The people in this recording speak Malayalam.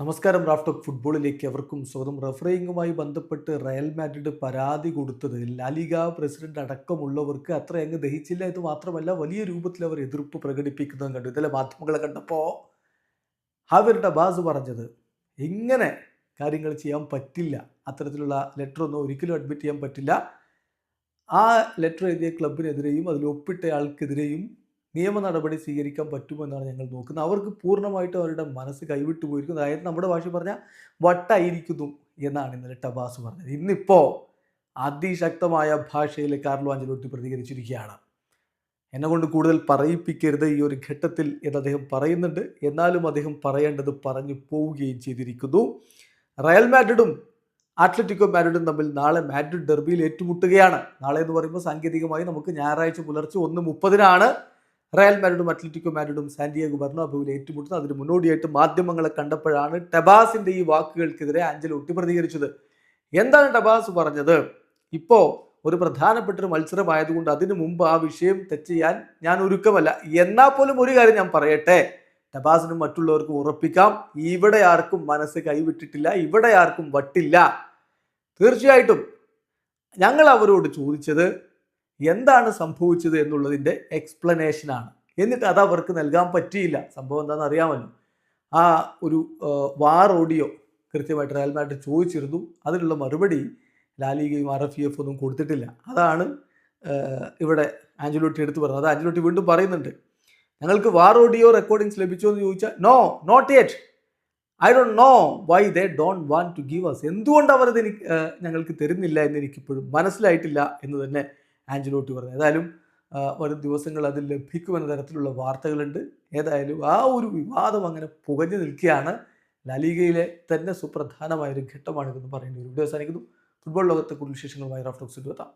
നമസ്കാരം റാഫ്റ്റ് ഫുട്ബോളിലേക്ക് എവർക്കും സ്വാഗതം. റഫറിങ്ങുമായി ബന്ധപ്പെട്ട് റയൽ മാഡ്രിഡ് പരാതി കൊടുത്തത് ലാലിഗ പ്രസിഡന്റ് അടക്കമുള്ളവർക്ക് അത്ര അങ്ങ് ദഹിച്ചില്ല എന്ന് മാത്രമല്ല വലിയ രൂപത്തിൽ അവർ എതിർപ്പ് പ്രകടിപ്പിക്കുന്നതും കണ്ടു. ഇതിലെ മാധ്യമങ്ങളെ കണ്ടപ്പോൾ ഹാവിറുടെ ബാസ് പറഞ്ഞത് ഇങ്ങനെ കാര്യങ്ങൾ ചെയ്യാൻ പറ്റില്ല. അത്തരത്തിലുള്ള ലെറ്റർ ഒന്നും ഒരിക്കലും അഡ്മിറ്റ് ചെയ്യാൻ പറ്റില്ല. ആ ലെറ്റർ എഴുതിയ ക്ലബിനെതിരെയും അതിൽ ഒപ്പിട്ട ആൾക്കെതിരെയും നിയമ നടപടി സ്വീകരിക്കാൻ പറ്റുമെന്നാണ് ഞങ്ങൾ നോക്കുന്നത്. അവർക്ക് പൂർണമായിട്ടും അവരുടെ മനസ്സ് കൈവിട്ടു പോയിരിക്കുന്നു. അതായത് നമ്മുടെ ഭാഷ പറഞ്ഞാൽ വട്ടായിരിക്കുന്നു എന്നാണ് ഇന്നലെ ടബാസ് പറഞ്ഞത്. ഇന്നിപ്പോൾ അതിശക്തമായ ഭാഷയിൽ കാർലോ അഞ്ചലോട്ടി പ്രതികരിച്ചിരിക്കുകയാണ്. എന്നെ കൊണ്ട് കൂടുതൽ പറയിപ്പിക്കരുത് ഈ ഒരു ഘട്ടത്തിൽ എന്ന് അദ്ദേഹം പറയുന്നുണ്ട്. എന്നാലും അദ്ദേഹം പറയേണ്ടത് പറഞ്ഞു പോവുകയും ചെയ്തിരിക്കുന്നു. റയൽ മാഡ്രിഡും അത്ലറ്റിക്കോ മാഡ്രിഡും തമ്മിൽ നാളെ മാഡ്രിഡ് ഡെർബിയിൽ ഏറ്റുമുട്ടുകയാണ്. നാളെ എന്ന് പറയുമ്പോൾ സാങ്കേതികമായി നമുക്ക് ഞായറാഴ്ച പുലർച്ചെ ഒന്ന് മുപ്പതിനാണ്. റയൽ മാരിഡും അത്ലറ്റിക്കോ മാഡ്രിഡും സാന്റിയാഗോ ബെർണാബുവിൽ ഏറ്റുമുട്ടുന്നത്. അതിന് മുന്നോടിയായിട്ട് മാധ്യമങ്ങളെ കണ്ടപ്പോഴാണ് ടബാസിന്റെ ഈ വാക്കുകൾക്കെതിരെ ആഞ്ചലോട്ടി പ്രതികരിച്ചത് എന്താണ് ടബാസ് പറഞ്ഞത്? ഇപ്പോ ഒരു പ്രധാനപ്പെട്ട ഒരു മത്സരമായതുകൊണ്ട് അതിനു മുമ്പ് ആ വിഷയം ടച്ച് ചെയ്യാൻ ഞാൻ ഒരുക്കമല്ല. എന്നാൽ പോലും ഒരു കാര്യം ഞാൻ പറയട്ടെ. ടബാസിനും മറ്റുള്ളവർക്കും ഉറപ്പിക്കാം. ഇവിടെ ആർക്കും മനസ്സ് കൈവിട്ടിട്ടില്ല. ഇവിടെ ആർക്കും വട്ടില്ല. തീർച്ചയായിട്ടും ഞങ്ങൾ അവരോട് ചോദിച്ചത് എന്താണ് സംഭവിച്ചത് എന്നുള്ളതിന്റെ എക്സ്പ്ലനേഷനാണ് എന്നിട്ട് അത് അവർക്ക് നൽകാൻ പറ്റിയില്ല. സംഭവം എന്താണെന്ന് അറിയാമല്ലോ. ആ ഒരു വാർ ഓഡിയോ കൃത്യമായിട്ട് റയൽ മാഡ്രിഡ് ചോദിച്ചിരുന്നു. അതിനുള്ള മറുപടി ലാലിഗയും ആർ എഫ് എഫ് ഒന്നും കൊടുത്തിട്ടില്ല. അതാണ് ഇവിടെ ആഞ്ചലോട്ടി എടുത്തു പറഞ്ഞത്. അത് ആഞ്ചലോട്ടി വീണ്ടും പറയുന്നുണ്ട്. ഞങ്ങൾക്ക് വാർ ഓഡിയോ റെക്കോർഡിങ്സ് ലഭിച്ചോ എന്ന് ചോദിച്ചാൽ no not yet I don't know why they don't want to give us എന്തുകൊണ്ട് അവർ എനിക്ക് ഞങ്ങൾക്ക് തരുന്നില്ല എന്ന് എനിക്കിപ്പോഴും മനസ്സിലായിട്ടില്ല എന്ന് തന്നെ ആഞ്ചലോട്ടി പറഞ്ഞു ഏതായാലും വരും ദിവസങ്ങൾ അത് ലഭിക്കുമെന്ന തരത്തിലുള്ള വാർത്തകളുണ്ട്. ഏതായാലും ആ ഒരു വിവാദം അങ്ങനെ പുകഞ്ഞു നിൽക്കുകയാണ്. ലാലിഗയിലെ തന്നെ സുപ്രധാനമായൊരു ഘട്ടമാണിതെന്ന് ഒരു വീഡിയോ അവസാനിക്കുന്നു. ഫുട്ബോൾ ലോകത്തെ കൂടുതൽ വിശേഷങ്ങളുമായി റാഫ്റ്റോക്സ് എത്താം